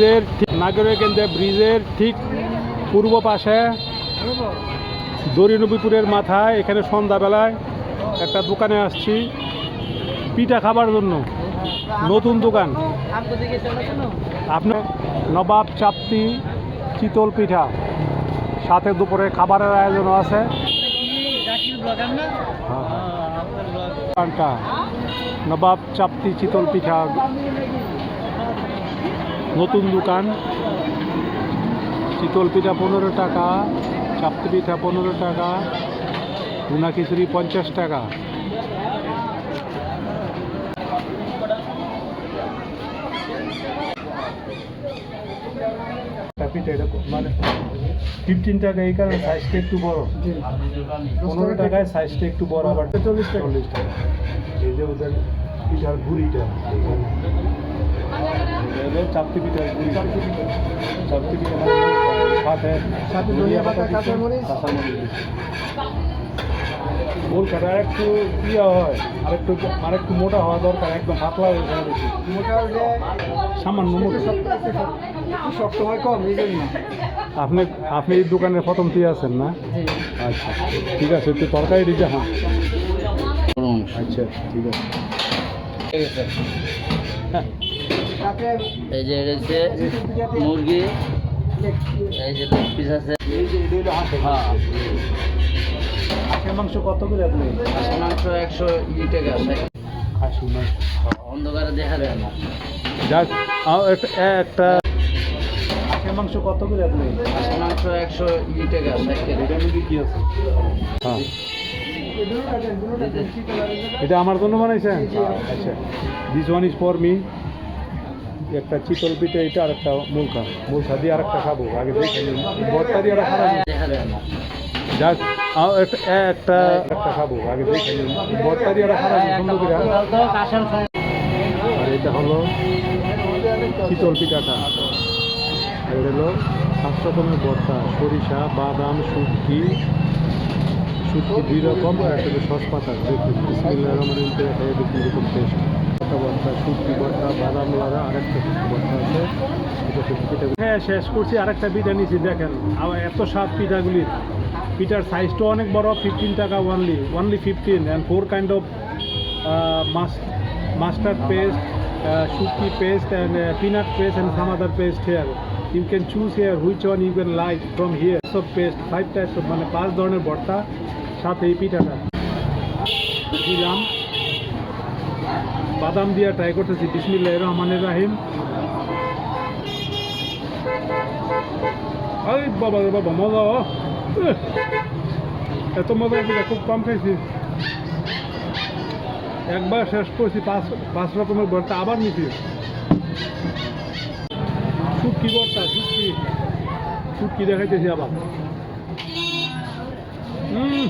ব্রিজের ঠিক নাগরিকেন্দ্র ব্রিজের ঠিক পূর্ব পাশে দরিনবীপুরের মাথায় এখানে সন্ধ্যাবেলায় একটা দোকানে আসছি পিঠা খাবার জন্য। নতুন দোকান। আপনার নবাব চাপ্তি চিতল পিঠা। সাথে দুপুরে খাবারের আয়োজনও আছে। হ্যাঁ, দোকানটা নবাব চাপ্তি চিতল পিঠা নতুন দোকান। চিতল পিঠা পনেরো টাকা চাপ্তি পিঠা পনেরো টাকা গুনা খিচুড়ি পঞ্চাশ টাকা। পিঠা এটা মানে ফিফটিন টাকা এই কারণে সাইজটা একটু বড়। পনেরো টাকায় সাইজটা একটু বড় আবার চল্লিশ টাকা। চল্লিশ টাকা। এই যে ওদের পিঠার গুড়িটা এটা হলো চাপতি পিঠার গুড়ি পিঠা সাথে সাথে ধনিয়া পাতা, কাঁচামরিচ। কাঁচামরিচ দিচ্ছে। কাটা একটু ইয়ে হয় আর একটু আর একটু মোটা হওয়া দরকার একদম পাতলা হয়ে যায় বেশি। মোটা হলে সামান্য মোটা। একটু শক্ত হয় কম এই জন্য। আপনি আপনি এই দোকানের প্রথম দিয়ে আছেন না? আচ্ছা ঠিক আছে একটু তরকারি দিতে হ্যাঁ আচ্ছা ঠিক আছে। হ্যাঁ এই যে এটা হচ্ছে মুরগি। এই যে লেগ পিস আছে। হ্যাঁ। মাংস কত করে আপনি? খাসি মাংস একশো ই টাকা। খাসি মাংস। অন্ধকারে দেখা যায় না। যাক একটা- মাংস কত করে আপনি? মাংস একশো ই টাকা ষাট টাকা। কি আছে হ্যাঁ। এটা আমার জন্য বানাইছেন? আচ্ছা। This one is for me একটা চিতল পিঠে এটা আর একটা মুলকা মুলকা দিয়ে আর একটা খাব, আগে দেখে বর্তা দিয়ে আর না যাক একটা- একটা খাব, আগে দেখে বর্তা দিয়ে আর খাব, সুন্দর করে আর এটা হলো চিতল পিঠাটা। আর এটা হলো রকমের ভর্তা, সরিষা, বাদাম, শুটকি। শুটকি দুই রকম, আর একটা সস পাতা, দেখুন। বিসমিল্লাহ রহমান দেখুন এরকম টেস্ট একটা ভর্তা শুটকি ভর্তা বাদাম লাড়া আর একটা শুটকি ভর্তা আছে শুটকি হ্যাঁ শেষ করছি আরেকটা পিঠা নিয়েছি দেখেন। আবার এত স্বাদ পিঠাগুলির। পিঠার সাইজটা অনেক বড় ফিফটিন টাকা only only fifteen and four kind of mustard paste, uh, shuki paste, and uh, peanut paste, and some other paste here. You can choose here which one you can like from here. So paste, five মানে পাঁচ ধরনের ভর্তা সাথে এই পিঠাটা। দিলাম বাদাম দিয়ে ট্রাই করতেছি। বিসমিল্লাহ রহমানের রাহিম। আরে বাবা রে বাবা, মজা এত মজা পিঠা খুব কম খাইছি। একবার শেষ করছি পাঁচ পাঁচ রকমের ভর্তা, আবার নিছি। শুটকি ভর্তা, শুটকি। শুটকি দেখাইতেছি আবার। হুম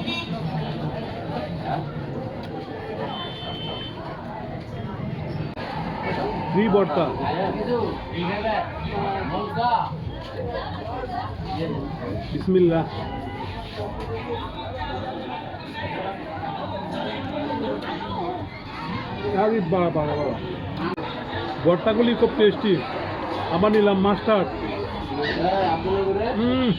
ফ্রি ভর্তা বিসমিল্লাহ আরে বাবা বাবা বাবা ভর্তাগুলি খুব টেস্টি আবার নিলাম মাস্টার্ড হুম।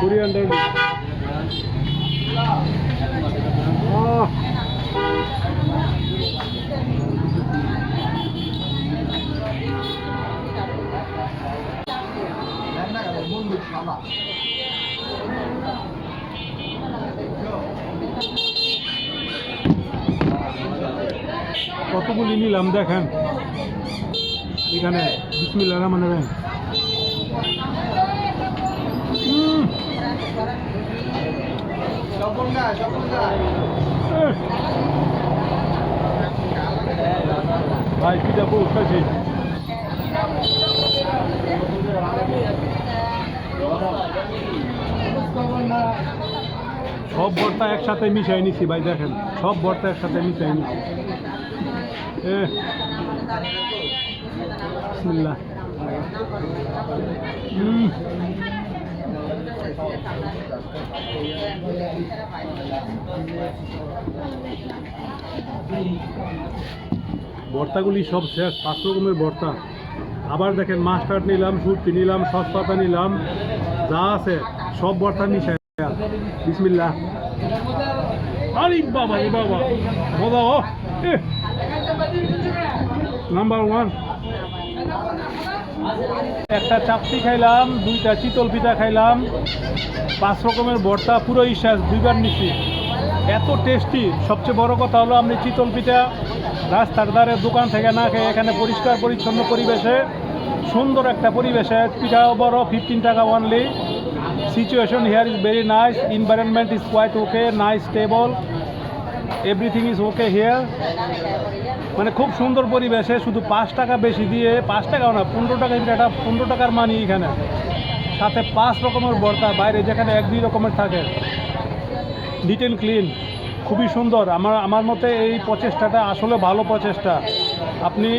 কোরিয়ান্ডার কতগুলি নিলাম দেখেন। এখানে বিসমিল্লাহ রহমান রহিম। ভাই পিঠা বহু খাইছি সব ভর্তা একসাথে মিশাই নিছি, ভাই, দেখেন। সব ভর্তা একসাথে মিশাই নিছি। ভর্তাগুলি সব শেষ, পাঁচ রকমের ভর্তা আবার দেখেন মাস্টার্ড নিলাম সুটকি নিলাম, সসপাতা নিলাম, যা আছে সব ভর্তা নিশে বিসমিল্লাহ। আরে বাবা বাবা। মজা ও নাম্বার ওয়ান একটা চাপটি খাইলাম, দুইটা চিতল পিঠা খাইলাম, পাঁচ রকমের ভর্তা পুরো ইশ্বাস দুইবার নিচ্ছি এত টেস্টি সবচেয়ে বড় কথা হলো আপনি চিতল পিঠা রাস্তার ধারে দোকান থেকে না খেয়ে এখানে পরিষ্কার পরিচ্ছন্ন পরিবেশে, সুন্দর একটা পরিবেশে পিঠাও বড় ফিফটিন টাকা only situation here is very nice environment is quite okay nice stable everything is okay here মানে খুব সুন্দর পরিবেশে, শুধু পাঁচ টাকা বেশি দিয়ে, পাঁচ টাকাও না, পনেরো টাকা একটা পনেরো টাকার মানি এখানে। সাথে পাঁচ রকমের বর্তা, বাইরে যেখানে এক দুই রকমের থাকে। নিট অ্যান্ড ক্লিন খুবই সুন্দর। আমার আমার মতে এই প্রচেষ্টাটা আসলে ভালো প্রচেষ্টা। আপনি